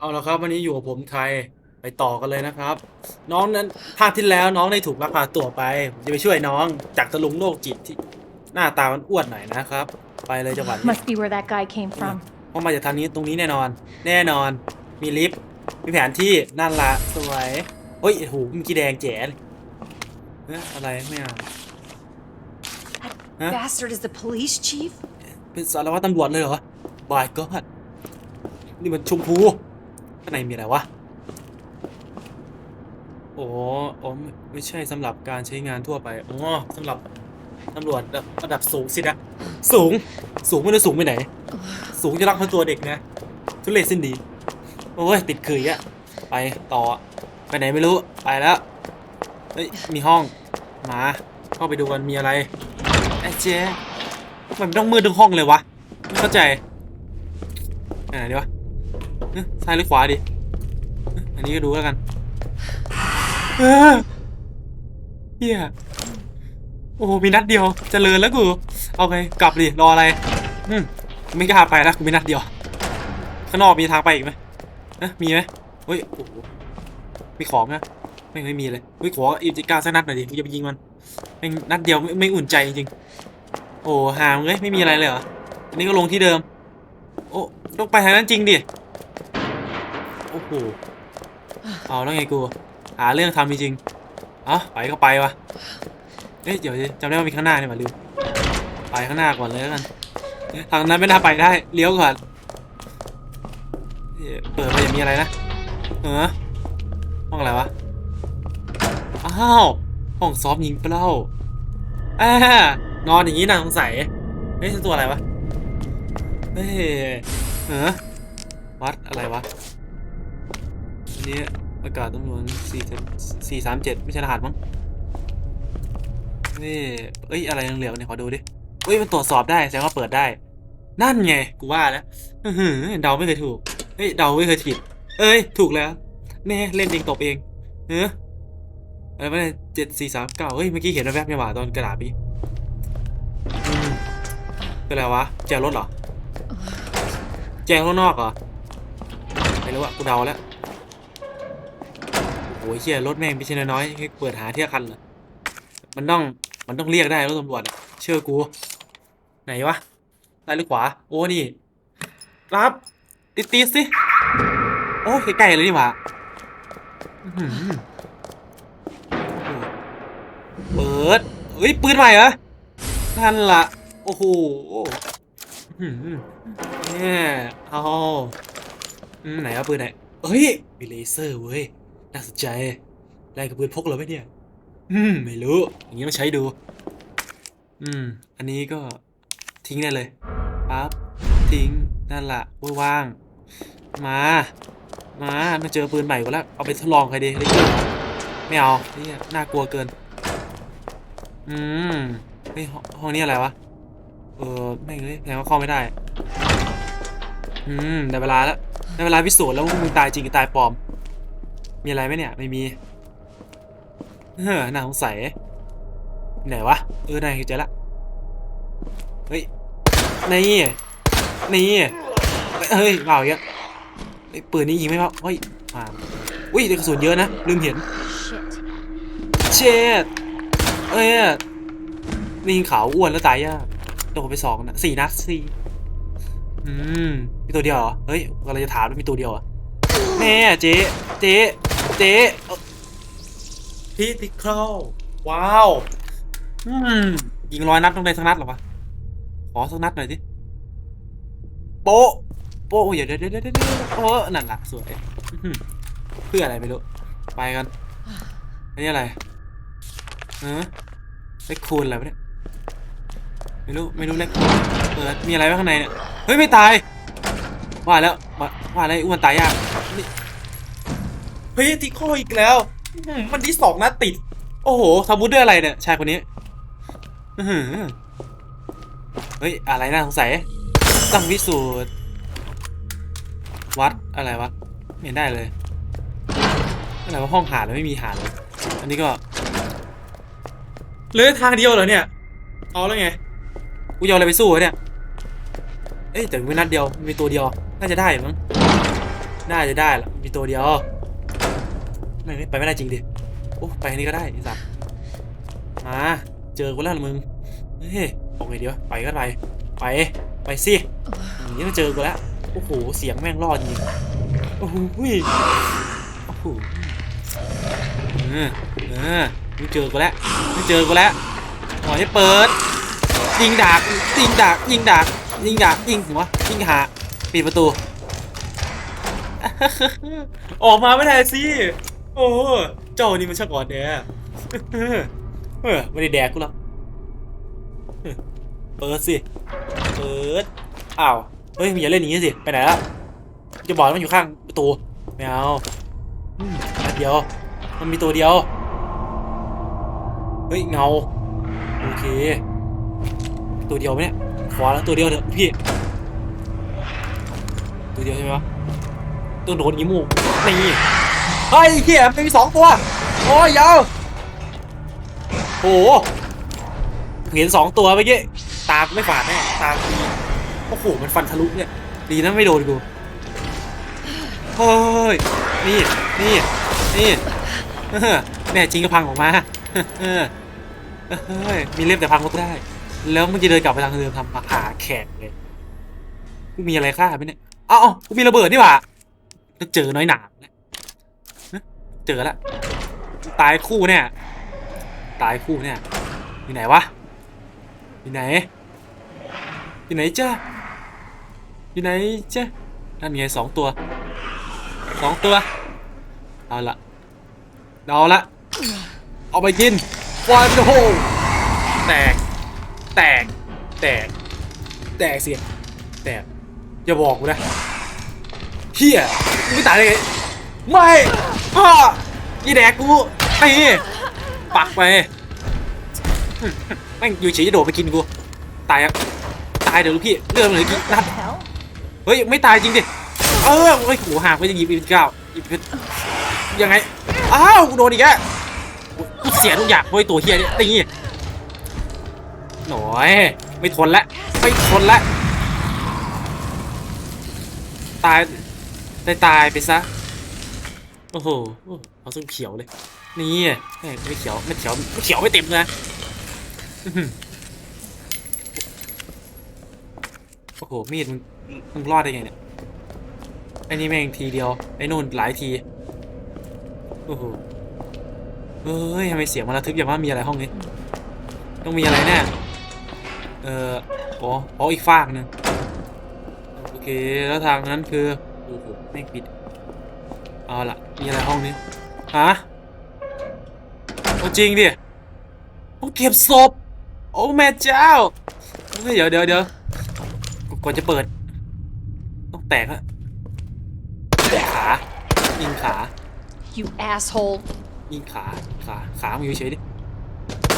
เอาละครับวันนี้อยู่กับผมไทยไปต่อกันเลยนะครับ น้องนั้นภาคที่แล้วน้องได้ถูกลักพาตัวไปผมจะไปช่วยน้องจากตะลุงโรคจิตที่หน้าตามันอ้วนหน่อยนะครับ ไปเลยจังหวัดนี้ Must be where that guy came from. เพราะมาจากทางนี้ตรงนี้แน่นอน แน่นอนมีลิฟต์มีแผนที่นั่นละสวยเฮ้ยโอ้โหมีกีแดงแจ๋เลยเอ๊ะอะไรไม่เอา Huh? Bastard is the police chief? เป็นสารวัตรตำรวจเลยเหรอ บายก็นี่มันชมพูข้างในมีอะไรวะ โอ้อ๋อไม่ไม่ใช่สำหรับการใช้งานทั่วไป อ๋อสำหรับตำรวจระดับสูงสินะ สูง สูงไม่รู้สูงไปไหน สูงจะรักพาตัวเด็กนะ ทุเรศสิ้นดี โอ้ย ติดขืยอะไปต่อ ไปไหนไม่รู้ ไปแล้ว เฮ้ย มีห้อง มา เข้าไปดูกันมีอะไรไอ้เจ๊มันต้องมืดทั้งห้องเลยวะ เข้าใจไปไหนดีวะ ซ้ายหรือขวาดิ อันนี้ก็ดูแล้วกันเออเฮียโอ้มีนัดเดียวเจริญแล้วกูโอเคกลับดิ รออะไรอืมไม่กล้าไปแล้วกูมีนัดเดียว ข้างนอกมีทางไปอีกไหมเอ๊ะมีไหมเฮ้ย โอ้โห มีของนะไม่ไม่มีเลยเฮ้ยขออีจิก้าสักนัดหน่อยดิกูจะไปยิงมันแม่งนัดเดียวไม่ไม่อุ่นใจจริง โอ้หามเลยไม่มีอะไรเลยเหรอ อันนี้ก็ลงที่เดิม โอ้ต้องไปทางนั้นจริงดิ โอ้โหเอาแล้วไงกูหาเรื่องทำจริงๆเอาไปก็ไปวะเอ๊ะเดี๋ยวจำได้ว่ามีข้างหน้าเนี่ยมาลืมไปข้างหน้าก่อนเลยแล้วกันทางนั้นไม่น่าไปได้เลี้ยวก่อนเปิดไปจะมีอะไรนะเออห้องอะไรวะอ้าวห้องซ้อมยิงเปล้าอ่านอนอย่างนี้น่าสงสัยเฮ้ยตัวอะไรวะเฮ้ยเออวัดอะไรวะ นนี้อากาศจำนวนสี่สี่สามเจ็ดไม่ใช่รหัสมั้งเฮ้ยเอ้ยอะไรเหลืองๆเนี่ยขอดูดิเฮ้ยมันตรวจสอบได้แสดงว่าเปิดได้ นั่นไงกูว่าแล้วอื้อหือเดาไม่เคยถูกเฮ้ยเดาไม่เคยผิด เอ้ยถูกแล้วแน่เล่นเองตบเองเอออะไรวะเนี่เจ็ดสี่สามเก้าเฮ้ยเมื่อกี้เห็นแวบๆเนี่ยหว่าตอนกระดาษพี่อืมเป็นอะไรวะแจวรถเหรอแจงข้างนอกเหรอไม่รู้อะกูเดาแล้ว โอ้ยเชี่ยรถแม่งไม่ใช่น้อยๆให้เปิดหาเที่ยคันเลยมันต้องมันต้องเรียกได้รถตำรวจเชื่อกู ไหนวะซ้ายหรือขวา โอ้นี่รับติดตีสิโอ้ใกล้ๆเลยนี่หว่าเปิดเฮ้ยปืนใหม่เหรอนั่นละโอ้โหเนี่ยเอาไหนเอาปืนไหนเอ้ยมีเลเซอร์เว้ย น่าสนใจ ได้กับปืนพกเหรอไหมเนี่ย อืม ไม่รู้ อย่างนี้ต้องใช้ดู อืม อันนี้ก็ทิ้งได้เลย ปั๊บ ทิ้ง นั่นละไว้ว่าง มา มามาเจอปืนใหม่กูแล้ว เอาไปทดลองใครดีเลเซอร์เหรอไม่เอานี่น่ากลัวเกิน อืมเฮ้ยห้องนี้อะไรวะ เออไม่งเลยแสดงว่าเข้าไม่ได้ อืม ได้เวลาแล้ว ได้เวลาพิสูจน์แล้วว่ามึงตายจริงหรือตายปลอม มีอะไรไหมเนี่ย ไม่มี เฮ้อน่าสงสัยไหนวะ เออได้เจอละ เฮ้ย นี่ นี่ เฮ้ยเปล่าอีกแล้วไอ้ยปืนนี้ยิงไม่เปล่าเฮ้ยผ่านอุ้ยกระสุนเยอะนะ ลืมเห็น เช็ดเอ้ยนี่ขาวอ้วนแล้วตายยากโดนไปสองนะสี่นัดสี่อืม มีตัวเดียวเหรอ เฮ้ยกำลังจะถามว่ามีตัวเดียวเหรอะแม่เจ๊ เจ๊ เจ๊พิติครว้าว อืม ยิงร้อยนัดต้องได้สักนัดหรอวะ ขอสักนัดหน่อยดิโป๊ะโป๊ะเดี๋ยวเดี๋ยวเดี๋ยวเดี๋ยวเดี๋ยวเออนั่นแหละสวยเพื่ออะไรไม่รู้ ไปกัน อันนี้อะไรเออเลขคูณอะไรวะเนี่ย ไม่รู้ ไม่รู้เลขคูณเปิด มีอะไรไว้ข้างในเนี่ย เฮ้ย ไม่ตาย ว่าแล้ว ว่าว่าอะไรอ้วนตายยากนี่ ฮ้ยติโคอีกแล้วอื้อหือมันที่สองนัดติด โอ้โหทำบุญด้วยอะไรเนี่ย ชายคนนี้อื้อหือเฮ้ย อะไรน่าสงสัยต้องวิสูตรวัดอะไรวะไม่เห็นได้เลยอะไรว่าห้องหาดแล้วไม่มีหาดเลย อันนี้ก็เหลือทางเดียวเหรอเนี่ย เอาแล้วไง กูจะเอาอะไรไปสู้วะเนี่ย เอ้ยแต่มีนัดเดียว มีตัวเดียว น่าจะได้มั้ง น่าจะได้ละมีตัวเดียว ไม่ไปไม่ได้จริงดิ โอ้ไปอันนี้ก็ได้ไอ้สัตว์มาเจอกูแล้วล่ะมึง เฮ้ยบอกไงดีวะไปก็ไป ไป ไปสิอย่างนี้มาเจอกูแล้ว โอ้โห เสียงแม่งรอดจริง โอ้โหโอ้โหเออเออมึงเจอกูแล้วมึงเจอกูแล้วขอให้เปิด ยิงดากยิงดากยิงดากยิงดากยิงหัวยิงหาปิดประตู ออกมาไม่ได้สิ โอ้เจ้านี่มันช่างอ่อนแอเออไม่ได้แดกกูหรอกเปิดสิเปิดอ้าวเฮ้ยมึงอย่าเล่นอย่างนี้สิไปไหนล้วจะบอกมันอยู่ข้างประตูไม่เอาอันเดียว มันมีตัวเดียว เฮ้ยเงาโอเค ตัวเดียวไหมเนี่ยขอแล้วตัวเดียวเถอะพี่ ตัวเดียวใช่ไหมวะตัวโดนยีมูกนี่ เฮ้ยเฮียมันมีสองตัว โอ้ยยาวโอ้โหเห็นสองตัวเมื่อกี้ ตาไม่ฝาดแน่ ตาดีโอ้โห มันฟันทะลุเนี่ย ดีนะไม่โดนกู เฮ้ย นี่ นี่ นี่แน่จริงก็พังออกมาเฮ้ย มีเล็บแต่พังก็ได้ แล้วมึงจะเดินกลับไปทางเดิมทำหาแขกเลยกูมีอะไรฆ่าไหมเนี่ยเอ้าเอ้ากูมีระเบิดนี่หว่าจะเจอน้อยหนา เจอแล้วตายคู่เนี่ย ตายคู่เนี่ยอยู่ไหนวะอยู่ไหนอยู่ไหนจ้าอยู่ไหนจ้านั่นไงสองตัวสองตัวเอาละเอาละเอาไปกินฟันโฮแตก แตก แตก แตกเสียแตกอย่าบอกกูนะเฮียมึงไม่ตายได้ไง ไม่พ่อยี่แดกกูไอ้ปักไปแม่งอยู่เฉยจะโดดไปกินกู ตายอะตายเดี๋ยวลูกพี่เลื่อดมันเลือกี่นัดเฮ้ยไม่ตายจริงดิเออเฮ้ยหูห่างไปจะหยิบอีกเก้าหยิบเพชรยังไงอ้าวกูโดนอีกแล้วกูเสียทุกอย่างเพราะไอตัวเฮียเนี่ยตีหน่อยไม่ทนละไม่ทนละตายตายตายไปซะ โอ้โห เอาส้นเขียวเลย นี่แม่งไม่เขียว ไม่เขียว ไม่เขียวไม่เต็มนะโอ้โห มีดมึง มึงรอดได้ไงเนี่ย ไอ้นี่แม่งทีเดียว ไอ้นู่นหลายที โอ้โห เฮ้ยทำไมเสียงมันระทึกอย่างว่ามีอะไรห้องนี้ ต้องมีอะไรแน่ เอ่ออ๋ออ๋ออีกฟากนึง โอเค แล้วทางนั้นคือ โอ้โห แม่งปิด เอาละมีอะไรห้องนี้ฮะเอาจริงดิห้องเก็บศพโอ้แม่เจ้าเฮ้ยเดี๋ยวเดี๋ยวเดี๋ยวก่อนจะเปิด ต้องแตกอะขายิงขา You asshole. ยิงขาขาขามึงอยู่เฉยดิ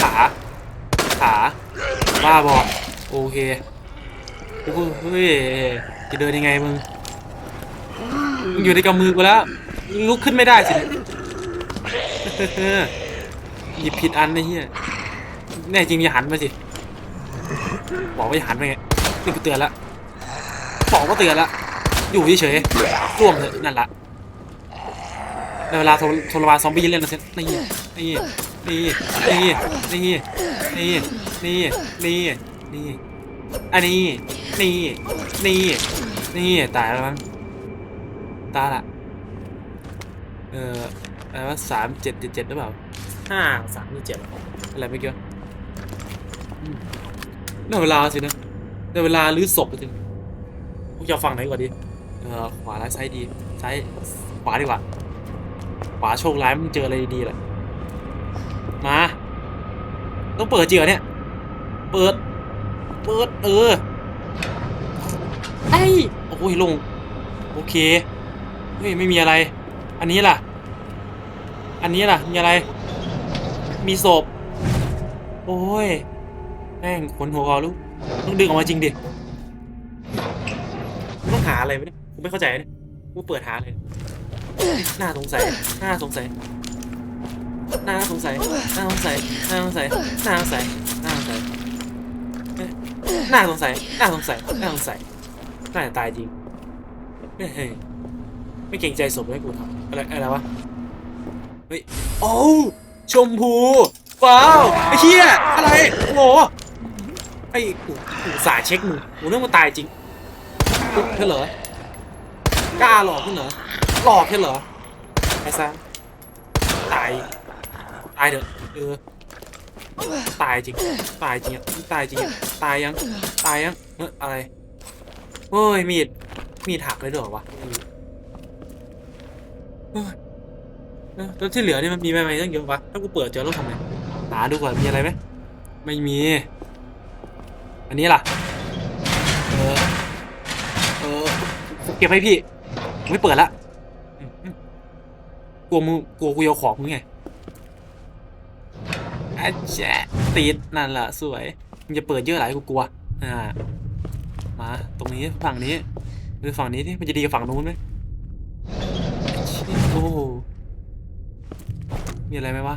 ขาขาบ้าบอโอเคโอ้โหเฮ้ยจะเดินยังไงมึงมึงอยู่ในกำมือกูแล้วมึง ลุกขึ้นไม่ได้สิ หยิบผิดอันนะเฮียแน่จริงอย่าหันมาสิ บอกว่าอย่าหันไปไง นี่กูเตือนละ บอกว่าเตือนละ อยู่เฉยๆร่วมเถอะนั่นละในเวลาโทรโทรมาซอมบี้เล่นนะเซ็ตนี่นี่นี่นี่นี่นี่นี่นี่นี่อันนี้นี่นี่นี่ตายแล้วมั้งตายละ เอ่ออะไรว่าสามเจ็ดเจ็ดเจ็ดหรือเปล่าห้าสามเจ็ดอะไรไม่เกี่ยวอืมได้เวลาสินะได้เวลาลื้อศพไปถึงพวกจะฟังไหนก่อนดีเอ่อขวาและซ้ายดีซ้ายขวาดีกว่าขวาโชคร้ายมึงเจออะไรดีๆแหละมา ต้องเปิดจริงเหรอเนี่ย เปิด เปิด เออ ไอ้ยโอ้ยลง โอเค เฮ้ย ไม่มีอะไร อันนี้ล่ะ อันนี้ล่ะ มีอะไร มีศพ โอ้ย แม่งขนหัวคอลูกต้องดึงออกมาจริงดิ ต้องหาอะไรไหมเนี่ยกูไม่เข้าใจเนี่ยกูเปิดหาเลย น่าสงสัย น่าสงสัย น่าสงสัย น่าสงสัย น่าสงสัย น่าสงสัย น่าสงสัยเอ๊ะน่าสงสัย น่าสงสัย น่าสงสัย น่าจะตายจริงเฮ้ย ไม่เกรงใจศพให้กูทำอะไรอะไรวะเฮ้ยโอ้ชมพูว้าวไอ้เหี้ยอะไรโอ้โหไอ้กูกูสายเช็คมึงกูนึกว่าตายจริงกูแค่เหรอกล้าหลอกขึ้นเหรอหลอกแค่เหรอไอ้ซะตายตายเถอะเออตายจริงตายจริงอะตายจริงอะตายยังตายยังเฮ้ยอะไรเฮ้ยมีดมีดหักเลยเหรอวะ แล้วที่เหลือนี่มันมีอะไรตั้งเยอะวะถ้ากูเปิดเจอแล้วทำไงหาดูก่อนมีอะไรไหมไม่มี อันนี้ล่ะ เออ เออ เก็บให้พี่ ไม่เปิดละอืมอืมกลัวมึงกลัวกูโยาของมึงไงอาแจ๊ะติดนั่นแหละสวยมึงจะเปิดเยอะหลายกูกลัว อ่า มา ตรงนี้ฝั่งนี้ หรือฝั่งนี้ที่มันจะดีกับฝั่งนู้นไหม มีอะไรไหมวะ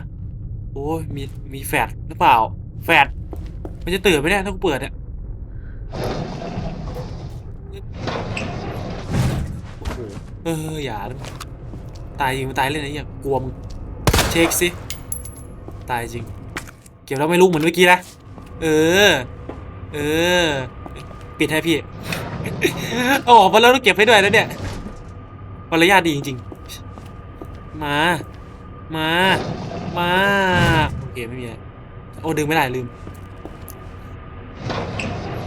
โอ้ยมี มีแฟดหรือเปล่า แฟดมันจะตื่นไหมเนี่ยถ้ากูเปิดเนี่ยโอ้โหเอออย่าตายจริงมันตายเล่นะไรอย่างกลัวมึงเช็คสิ ตายจริง เก็บแล้วไม่ลุกเหมือนเมื่อกี้นะ เออ เออ ปิดให้พี่เอาออกมาแล้วต้องเก็บให้ด้วยแล้วเนี่ยมารยาทดีจริง ๆ มา มา มาโอเคไม่มีอะโอ้ดึงไม่ได้ลืม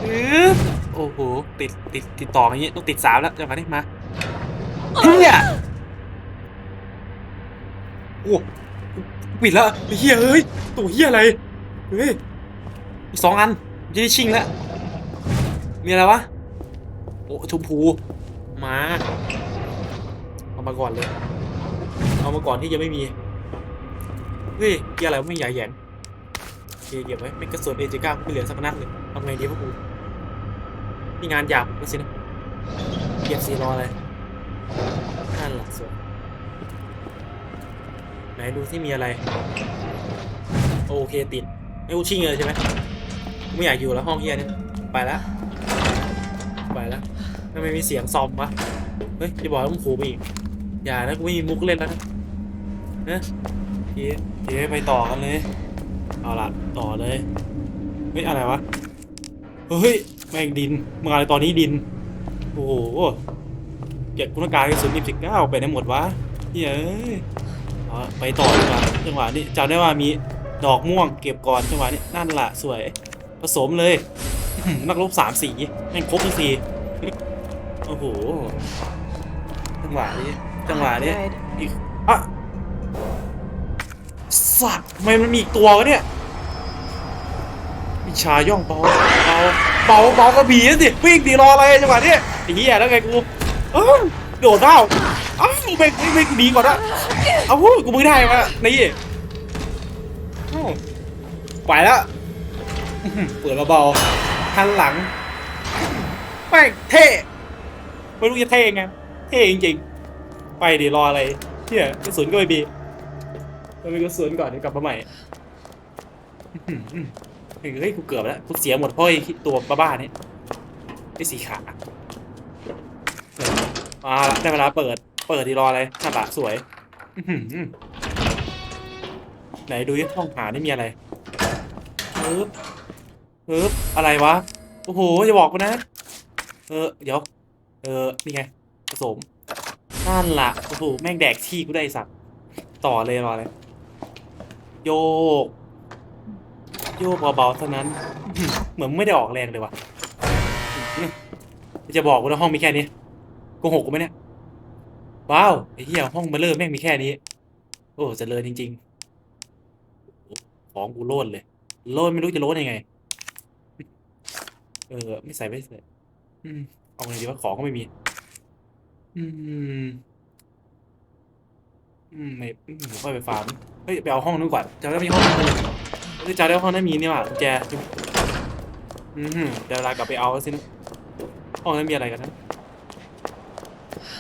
อื้อโอ้โหติดติดติดต่ออย่างงี้ต้องติดสามแล้วจังหวะนี้มาเฮียโอ้ปิดแล้วเฮียเฮ้ยตัวเฮียอะไรเฮ้ยอีกสองอันจะได้ชิงแล้วมีอะไรวะโอ้ชมพูมาเอามาก่อนเลย เอามาก่อนที่ยังไม่มี เฮ้ยเกียร์อะไรวะไม่ใหญ่แหยงโอเคเก็บไว้ไม่กระสุนเอเจก้าไม่เหลือสักนัดเลยทำไงดีพวกกูนี่งานหยาบก็สินะเก็บสีรออะไรนั่นแหละสวยไหนดูที่มีอะไร โอเคติดไม่กูชิงเลยใช่ไหมไม่อยากอยู่แล้วห้องเฮียเนี่ยไปแล้วไปแล้วทำไมมีเสียงซอมวะเฮ้ยจะบอกว่ามึงขู่ไปอีกอย่านะกูไม่มีมุกเล่นแล้วนะนะ เฮียเฮีไปต่อกันเลย เอาละต่อเลย เฮ้ย อะไรวะ เฮ้ย แม่งดินมาอะไรตอนนี้ดิน โอ้โห เก็บคุณการกระสุนดิบสิบเก้าไปไหนหมดวะเฮ้ยเอาไปต่อดีกว่าจังหวะนี้จำได้ว่ามีดอกม่วงเก็บก่อนจังหวะนี้นั่นละสวย ผสมเลย นักรบสามสีแม่งครบทุกสีโอ้โห จังหวะนี้ จังหวะนี้อีกอะ สัตว์ทำไมมันมีอีกตัววะเนี่ยวิชาย่องเบาเบาเบาเบากระบี่สิวิ่งดีรออะไรจังหวะนี้ไอ้เหี้ยแล้วไงกูเอ้าโดดเท้าอ้าวไม่ไม่ไม่กูดีก่อนนะเอ้ากูมือได้มานี่อ้าไปแล้วเปิดเบาๆทันหลังแม่งเท่ไม่รู้จะเท่ไงเท่จริงๆไปดิรออะไรเที่ยกระสุนก็ไม่มี เรามีกระสุนก่อนเดี๋ยวกลับมาใหม่เฮ้ยกูเกือบแล้วกูเสียหมดเพราะไอ้ตัวบ้าๆนี่ไอ้สีขาเออมาได้เวลาเปิด เปิดดีรออะไรหน้าตาสวยไหนดูที่ห้องหานี่มีอะไรปึ๊บปึ๊บอะไรวะ โอ้โหอย่าบอกกูนะ เออ เดี๋ยว เออ นี่ไงผสมนั่นละโอ้โห แม่งแดกที่กูได้สัตว์ต่อเลยรอเลย โยก โยกเบาๆเท่านั้น เหมือนไม่ได้ออกแรงเลยว่ะจะบอกกูนะห้องมีแค่นี้โกหกกูไหมเนี่ยว้าวไอ้เหี้ยห้องเบลเลอร์แม่งมีแค่นี้ โอ้เจริญจริงๆของกูโลดเลย โลดไม่รู้จะโลดยังไง เออ ไม่ใส่ไม่ใส่อืมเอาไงดีว่าของก็ไม่มี อืม อืมไม่อืมค่อยไปฟาร์มเฮ้ยไปเอาห้องนู้นก่อนจำได้มีห้องนู้นเฮ้ยจำได้ห้องนั้นมีนี่หว่ากุญแจอืมเดี๋ยวเวลากลับไปเอาสินะห้องนั้นมีอะไรกันนะ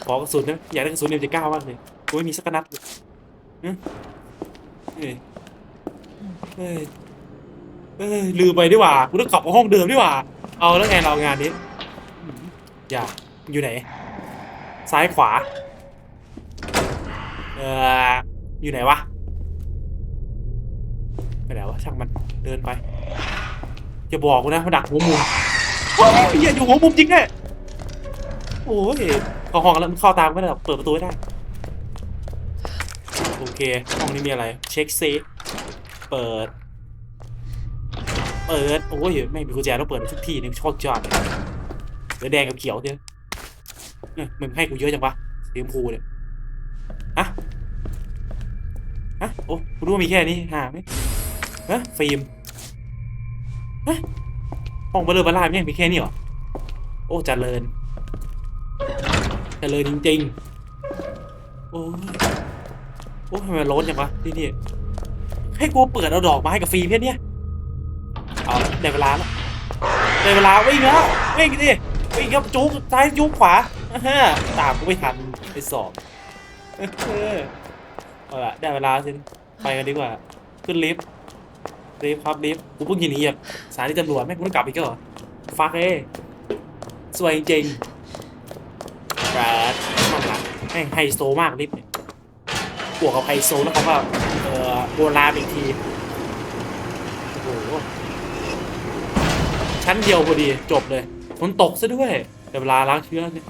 ขอกระสุนนะอยากได้กระสุนเอ็มเจะก้ามากเลยกูไม่มีสักนัดเลยอืมเฮ้ยเอ้ยเอ้ยลืมไปดีกว่ากูต้องกลับมาห้องเดิมดีกว่า เอาแล้วไงเรางานนี้ อย่าอยู่ไหน ซ้ายขวา เอออยู่ไหนวะไปไหนวะช่างมันเดินไปอย่าบอกกูนะมาดักหัวมุมโอ้ยเหี้ยอยู่หัวมุมจริงแน่โอ้ยเข้าห้องแล้วมันเข้าตามไม่ได้หรอกเปิดประตูไม่ได้โอเคห้องนี้มีอะไร เช็คเซฟเปิด เปิด โอ้ยไม่มีกุญแจต้องเปิดทุกที่นี่ชอบจอดเลยเหลือแดงกับเขียวเนี่ยเนี่ยมึงให้กูเยอะจังวะสีชมพูเนี่ย ฮะโอ้กูรู้ว่ามีแค่นี้หาไหมฮะฟิล์มฮะห้องเบลเลอร์บาร่าเนี่ยมีแค่นี้เหรอโอ้จเจริญเจริญจริงๆโอ้โอ้ทำไมร้อนจังวะที่นี่ให้กูเปิดเอาดอกไม้กับฟิล์มแค่เนี้ยเอาได้เวลาแล้วได้เวลาวิ่งแล้ววิ่งดิวิ่งครับจุกซ้ายจุกขวาอ่าตามกูไม่ทันไปสอบ เอาละได้เวลาสิไปกันดีกว่า ขึ้นลิฟต์ลิฟต์ครับลิฟต์กูเพิ่งยินเหยียบสถานีตำรวจแม่งกูต้องกลับอีกแล้วเหรอฟักเอ้ยสวยจริงแต่มันหลังแม่งไฮโซมากลิฟต์เนี่ยบวกกับไฮโซแล้วเขาก็เอ่อโบราณอีกทีโอ้โหชั้นเดียวพอดีจบเลยฝนตกซะด้วยแต่เวลาล้างเชื้อเนี่ย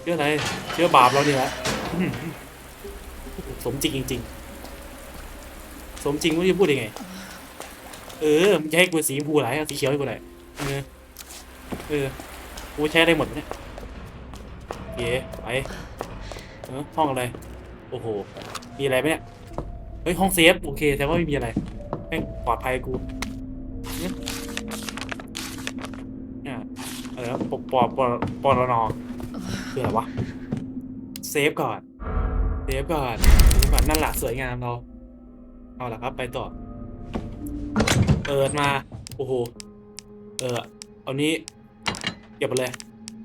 เชื้ออะไรเชื้อบาปเราเนี่ยแหละ สมจริงจริงๆ สมจริงว่าจะพูดยังไง เออมึงจะให้กูสีบูไหนเอาสีเขียวให้กูไหนอยเออเออกูใช้ได้หมดเนี่ยโอเคไปเออห้องอะไร โอ้โห มีอะไรไหมเนี่ย เฮ้ยห้องเซฟโอเคแต่ว่าไม่มีอะไรแม่งปลอดภัยกูเนี่ยอะไรวะปปปปรนคืออะไรวะ เซฟก่อน เซฟก่อนเซฟก่อนนั่นแหละสวยงามเรา เอาละครับไปต่อ เปิดมา โอ้โห เออ เอานี้ เก็บไปเลย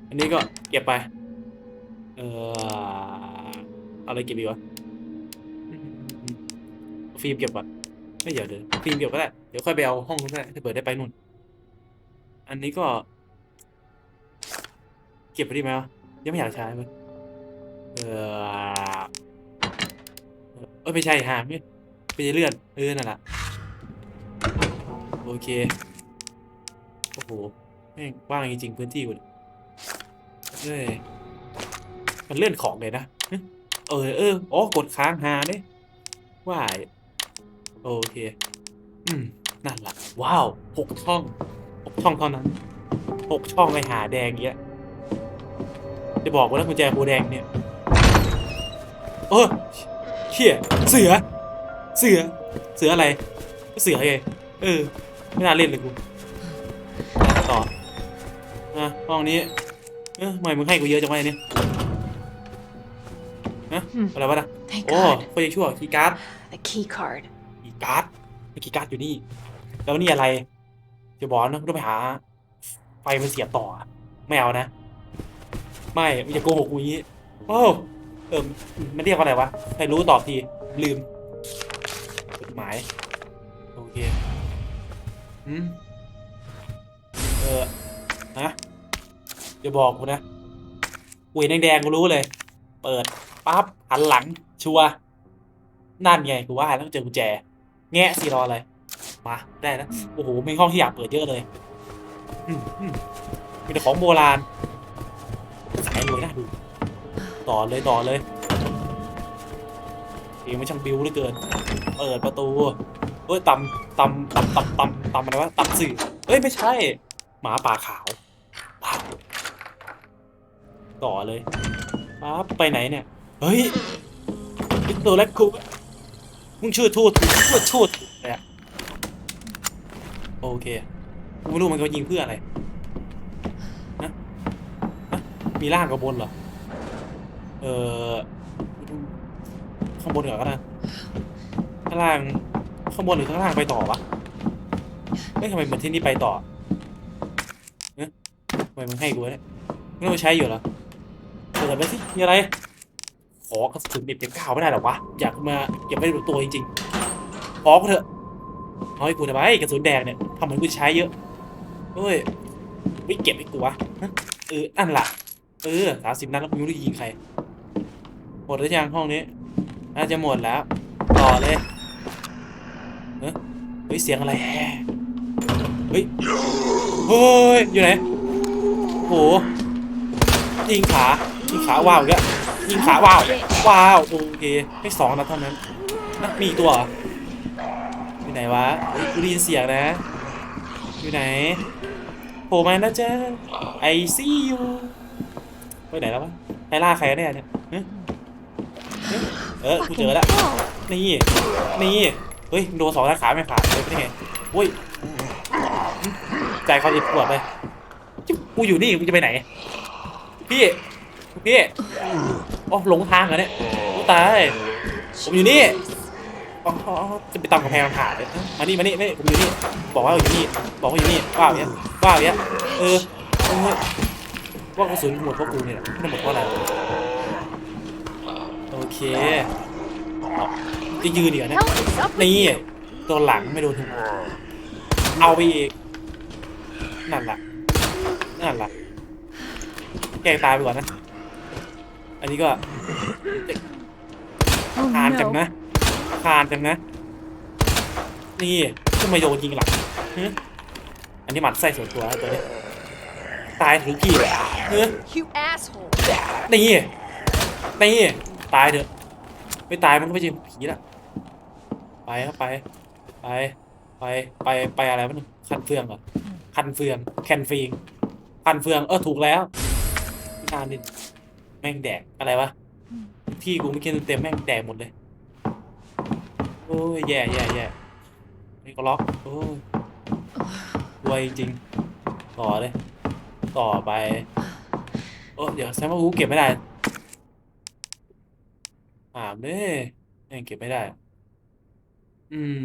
อันนี้ก็เก็บไป เอออะไรเก็บอีวะฟิล์มเก็บก่อนไม่เดี๋ยวเดี๋ยวฟิล์มเก็บก็ได้ เดี๋ยวค่อยไปเอาห้องนู้นก็ได้ถ้าเปิดได้ไปนู่น อันนี้ก็ เก็บไปดีไหมวะยังไม่อยากใช้มันเออ ออไม่ใช่หาไม่ไม่ใช่เลื่อนเออนั่นแหละโอเคโอ้โหแม่งว่างจริงๆพื้นที่กูเอ้ยมันเลื่อนของเลยนะเออเอออ๋อกดค้างหาเนี่ยว่ายโอเคอืมนั่นแหละว้าวหกช่องหกช่องเท่านั้นหกช่องไปหาแดงเงี้ยจะบอกว่าแล้วกุญแจโบแดงเนี่ยเออ เขี่ยเสือ เสือ เสืออะไรก็เสือไงเออ ไม่น่าเล่นเลยกูอะต่ออะห้องนี้ เออทำไมมึงให้กูเยอะจังวะเนี่ยฮะอะไรวะนะ Thank โอ้ God. คนยังชั่วคีย์การ์ด The key card. คีย์การ์ดมีคีย์การ์ดอยู่นี่ แล้วนี่อะไร จะบอกนะต้องไปหา ไฟมันเสียบต่ออะไม่เอานะ ไม่มึงอย่าโกหกกูอย่างนี้โอ้ เออมันเรียกว่าอะไรวะใครรู้ตอบที ลืมจดหมาย โอเคอืมเออฮะจะบอกกูนะอุ้ยแดงๆกูรู้เลย เปิดปั๊บหันหลัง ชัวร์นั่นไงกูว่าแล้วเจอกุญแจ แงะสิรออะไรมาได้นะโอ้โหมีห้องที่อยากเปิดเยอะเลยมีแต่ของโบราณสายรวยนะดู ต่อเลยต่อเลยเองไม่ช่างบิวเหลือเกิน เปิดประตูเอ้ยตำตำตำตำตำตำอะไรวะตำสื่อเอ้ยไม่ใช่ หมาป่าขาวต่อเลยปั๊บไปไหนเนี่ย เฮ้ยวิกเตอร์แลคคูมึงชื่อทูดทูดทูดอะไรอะโอเคกูไม่รู้มันเขายิงเพื่ออะไรนะนะมีล่างกับบนเหรอ เออข้างบนเหรอก็นะข้างล่างข้างบนหรือข้างล่างไปต่อวะเฮ้ยทำไมเหมือนที่นี่ไปต่อเนี่ยทำไมมึงให้กูเนี่ยไม่ต้องใช้อยู่เหรอเปิดไปสิมีอะไร ขอกระสุนเด็บเจ็บก้าวไม่ได้หรอวะ อยากมาอยากไม่รู้ตัวจริงๆขอก็เถอะเอาให้กูทำไมกระสุนแดงเนี่ยทำเหมือนกูใช้เยอะเฮ้ยไม่เก็บให้กูวะเออนั่นละเออสามสิบนัดแล้วกูไม่รู้จะยิงใคร หมดแล้วยังห้องนี้ น่าจะหมดแล้ว ต่อเลยเฮ้ยเสียงอะไรแฮ่เฮ้ยเฮ้ยอยู่ไหนโหยิงขายิงขาว้าวอีกแล้วยิงขาว้าวว้าวโอเคให้สองนัดเท่านั้นนะมีตัวอยู่ไหนวะเฮ้ยกูได้ยินเสียงนะ อยู่ไหนโผล่มานะจ๊ะไอซี่ยูไปไหนแล้ววะใครล่าใครเนี่ยเนี่ย เออกูเจอแล้ว นี่ นี่ เฮ้ยโดนสองขาไม่ขาดเลยเป็นไงโอ้ยใจเขาดิบปวดไปกูอยู่นี่กูจะไปไหน พี่ พี่อ๋อหลงทางเหรอเนี่ยกูตายผมอยู่นี่อ๋อจะไปตามกำแพงมันขาดเลยมานี่มานี่ไม่ผมอยู่นี่ บอกว่าอยู่นี่ บอกว่าอยู่นี่ว่าอย่างเงี้ยว่าอย่างเงี้ยเออเออว่ากระสุนหมดเพราะกูเนี่ยแหละไม่หมดเพราะอะไร เคเอาจะยืนเดี๋ยวนะ Hell is up with นี่ you? ตัวหลังไม่โดนหัวเอาไปอีก นั่นล่ะนั่นล่ะแกล้งตายไปก่อนนะ อันนี้ก็ Oh คานจัง no. นะคานจังนะ นี่ขึ้นมาโยนยิงหลังฮึอันนี้หมัดไส้ส่วนตัวนะตัวนี้ตายถึงกี่เลยเฮ้ย You asshole. นี่นี่ ตายเถอะ ไม่ตายมันก็ไม่ใช่ผีละไปครับไป ไป ไป ไป ไปอะไรวะเนี่ยคันเฟืองเหรอคันเฟือง แคนฟิงคันเฟือง เออถูกแล้วไม่นานดิแม่งแดกอะไรวะ ที่กูไม่กินเต็มแม่งแดกหมดเลย โอ้ยแย่แย่แย่นี่ก็ล็อก โอ้ยรวยจริง ต่อเลย ต่อไปเออเดี๋ยวแซมว่ากูเก็บไม่ได้ามเด้ยังเก็บไม่ได้ อืม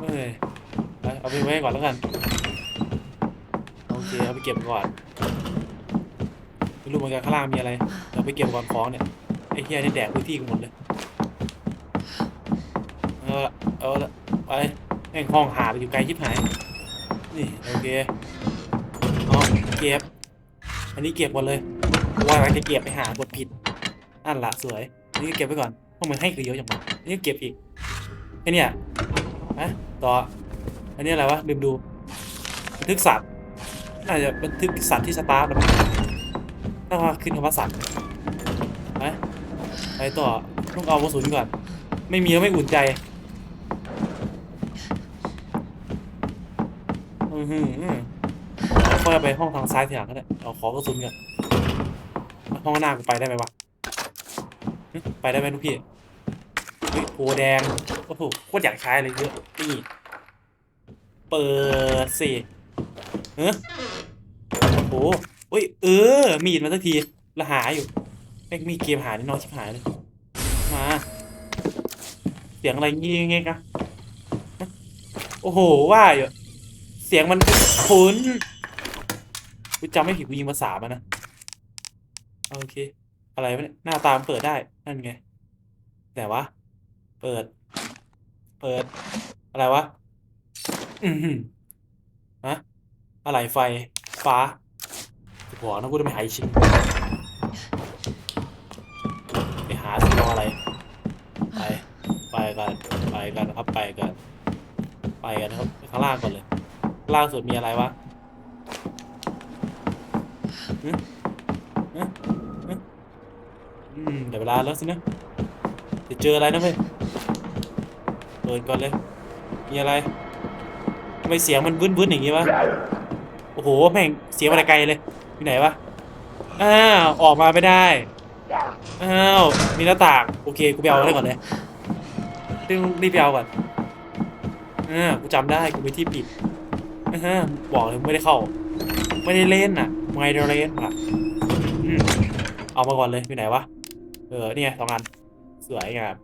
เอ้ยไปเอาไปไว้ก่อนแล้วกัน โอเค เอาไปเก็บก่อนไม่รู้เหมือนกันข้างล่างมีอะไรเดี๋ยวไปเก็บก่อนของเนี่ย ไอ้เฮียนี่แดกพื้นที่กูหมดเลย เอาละเอาละไปแม่งห้องหาไปอยู่ไกลชิบหาย นี่โอเคเอาเก็บ อันนี้เก็บหมดเลยว่าอะไรจะเก็บไปหากดผิดนั่นละสวย อันนี้เก็บไว้ก่อนเพราะมันให้คือเยอะจังวะอันนี้เก็บอีกไอ้เนี่ยนะต่ออันนี้อะไรวะลืมดูบันทึกสัตว์น่าจะบันทึกสัตว์ที่สตาร์ทแล้วมั้งน่าว่าขึ้นคำว่าสัตว์ไปไปต่อต้องเอากระสุนก่อน ไม่มีแล้วไม่อุ่นใจอือหือค่อยไปห้องทางซ้ายทีหลังก็ได้เอาขอกระสุนก่อนห้องหน้ากูไปได้ไหมวะ ไปได้ไหมลูกพี่เฮ้ยโพแดงโอ้โหโคตรอยากใช้เลยเยอะนี่เปิดสิเฮ้ยโอ้โหเฮ้ยเออ มีดมาสักทีละหาอยู่แม่งมีเกมหานี่น้อยชิบหายเลยมา เสียงอะไรงี้งี้กะโอ้โหว่าอยู่เสียงมันคุ้นกูจำไม่ผิดกูยิงมาสามอะนะ โอเค อะไรวะเนี่ยหน้าตามเปิดได้ นั่นไง แต่วะ เปิด เปิด อะไรวะ อือหือฮะอะไรไฟ ฟ้าหัวนะกูจะไปหาอีชิงไปหาสิ่งรออะไร ไป ไปกัน ไปกันครับ ไปกัน ไปกันครับ ข้างล่างก่อนเลย ล่างสุดมีอะไรวะหึหึหึ อืมเดี๋ยวเวลาแล้วสินะ จะเจออะไรนะเว้ยเปิดก่อนเลย มีอะไรทำไมเสียงมันบึ้นๆอย่างงี้วะ โอ้โห แม่งเสียงมาแต่ไกลเลยอยู่ไหนวะ อ้าว ออกมาไม่ได้ อ้าว มีหน้าต่าง โอเค กูไปเอาได้ก่อนเลยรีบรีบไปเอาก่อนอ่ากูจำได้ กูไปที่ปิดอ่าบอกเลยไม่ได้เข้า ไม่ได้เล่นอะ ไม่ได้เล่นอะอืมเอามาก่อนเลยอยู่ไหนวะ เออนี่ไงสองอัน สวยงาม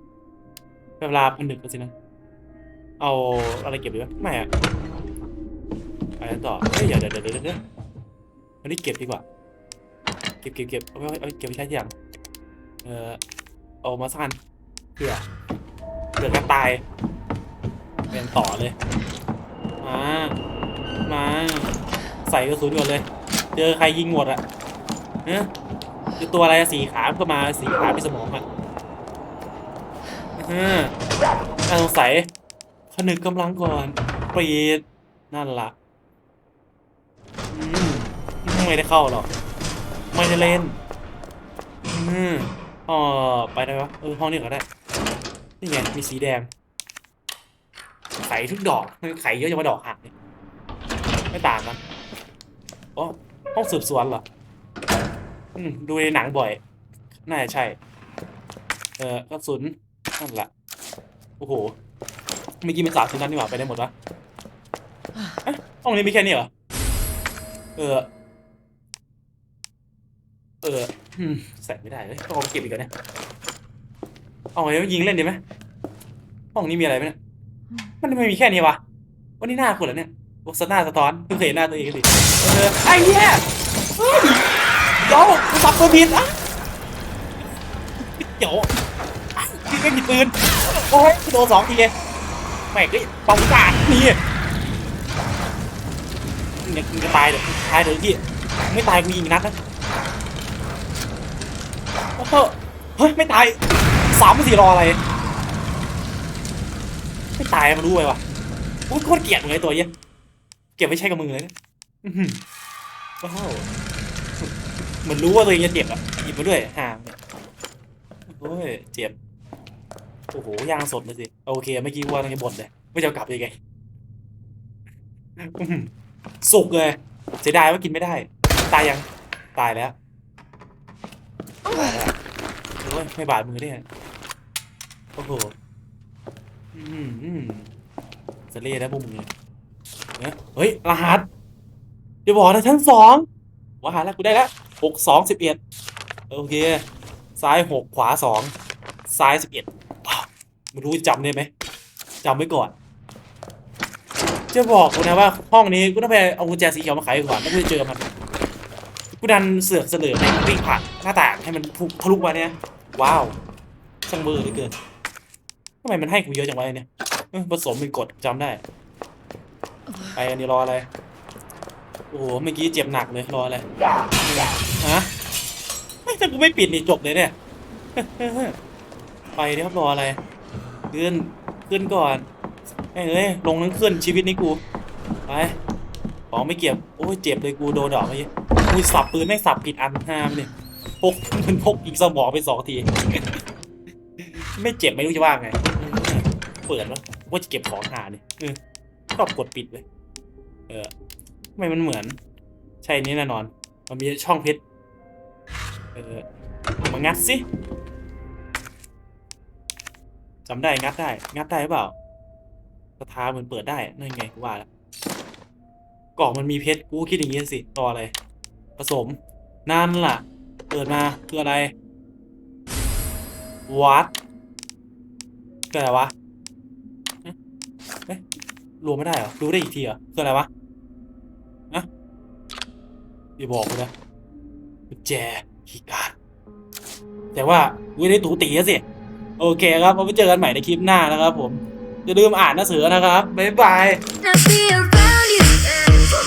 เวลาพันหนึ่งก็สินะ เอาอะไรเก็บดีวะไม่อะไปต่อเฮ้ยเดี๋ยวเดี๋ยวเดี๋ยวเดี๋ยวเดี๋ยวอันนี้เก็บดีกว่า เก็บเก็บเก็บเอาไว้เอาเก็บไปใช้ที่หลังเออเอามาสั้นเผื่อเผื่อกันตายเรียนต่อเลย มา มา ใส่กระสุนก่อนเลย เจอใครยิงหมดอะเนะ คือตัวอะไรอะสีขาก็มาสีขามีสมองอะออน่าสงสัยผนึกกำลังก่อนปรีดนั่นละอืมไม่ได้เข้าหรอกไม่ได้เล่นอืมอ๋อไปได้ปะเออห้องนี้ก็ได้นี่ไงมีสีแดงไข่ทุกดอกไข่เยอะจะมาดอกหักเนี่ยไม่ต่างกันอ๋อห้องสืบสวนเหรอ อืมดูในหนังบ่อย น่าจะใช่ เออกระสุนนั่นแหละโอ้โหเมื่อกี้มันสามชิ้นนั้นนี่หว่าไปได้หมดวะเอ๊ะห้องนี้มีแค่นี้เหรอเออ เอออืมใส่ไม่ได้เลยต้องเอาไปเก็บอีกแล้วเนี่ยเอาไงยิงเล่นดีไหมห้องนี้มีอะไรไหมเนี่ยมันไม่มีแค่นี้วะวันนี้หน้าคุณเหรอเนี่ยวัสหน้าสะท้อนเพิ่งเคยเห็นหน้าตัวเองกันดิเออไอ้เหี้ย เดี๋ยวกูสับตัวผิดอะเดี๋ยวพี่ไม่มีปืน โอ้ยโดนสองทีแม่งก็ปองกันนี่เนี่ยมึงจะตายเดี๋ยวตายเดี๋ยวพี่ไม่ตายกูยิงอีกนัดนะโอ้โหเฮ้ยไม่ตายสามสี่รออะไร ไม่ตายมันรู้ไปวะโคตรเกลียดเลยตัวเนี้ยเก็บไว้ใช้กับมือเลยนะอื้อหือว้าว เหมือนรู้ว่าตัวเองจะเจ็บอะหยิบมาด้วยห่างเนี่ยโอ้ยเจ็บ โอ้โหยางสดเลยสิ โอเคเมื่อกี้ว่าต้องจะบ่นเลย ไม่จะกลับยังไงสุกเลยเสียดายว่ากินไม่ได้ ตายยังตายแล้วโอ้ยไม่บาดมือได้โอ้โหอืมอืมจะเล่ได้พวกมึงเนี่ยเฮ้ยรหัสเดี๋ยวบอกนะชั้นสองรหัสแล้วกูได้แล้ว หกสองสิบเอ็ดโอเค ซ้ายหกขวาสองซ้ายสิบเอ็ดไม่รู้จำได้ไหมจำไว้ก่อน จะบอกกูนะว่าห้องนี้กูต้องไปเอากุญแจสีเขียวมาไขก่อนแล้วกูจะเจอมันกูดันเสือกเสลือให้มันวิ่งผ่านหน้าต่างให้มันพุทะลุมาเนี่ยว้าวช่างเบอร์เหลือเกินทำไมมันให้กูเยอะจังวะเนี่ยผสมเป็นกฎจำได้ไปอันนี้รออะไร โอ้โห เมื่อกี้เจ็บหนักเลยรออะไรฮะเฮ้ยถ้ากูไม่ปิดนี่จบเลยเนี่ย ไปเดี๋ยวครับรออะไร ขึ้น ขึ้นก่อนแม่งเอ้ย ลงทั้งขึ้นชีวิตนี้กู ไปของไม่เก็บ โอ้ยเจ็บเลยกูโดนดอกเมื่อกี้อุ้ยสับปืนแม่งสับผิดอันห้ามเนี่ยพกมันพกอีกสมองไปสองที ไม่เจ็บไม่รู้จะว่าไง เปิดแล้วว่าจะเก็บของหาเนี่ยเออชอบกดปิดเลย เออ ทำไมมันเหมือน ใช่นี้แน่นอน มันมีช่องเพชรเออมางัดสิจำได้งัดได้ งัดได้หรือเปล่าสถาเหมือนเปิดได้นั่นไงกูว่าแล้วกล่องมันมีเพชรกูคิดอย่างงี้สิต่ออะไรผสมนั่นล่ะ เปิดมาคืออะไรวัดคืออะไรวะเอ๊ะรวมไม่ได้เหรอรู้ได้อีกทีเหรอคืออะไรวะ อย่าบอกกูนะกุญแจคีย์การ์ดแต่ว่ากูได้ตูตีแล้วสิโอเคครับเราไปเจอกันใหม่ในคลิปหน้านะครับผมอย่าลืมอ่านหนังสือนะครับบ๊ายบาย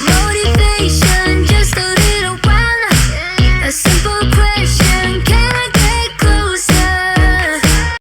motivation.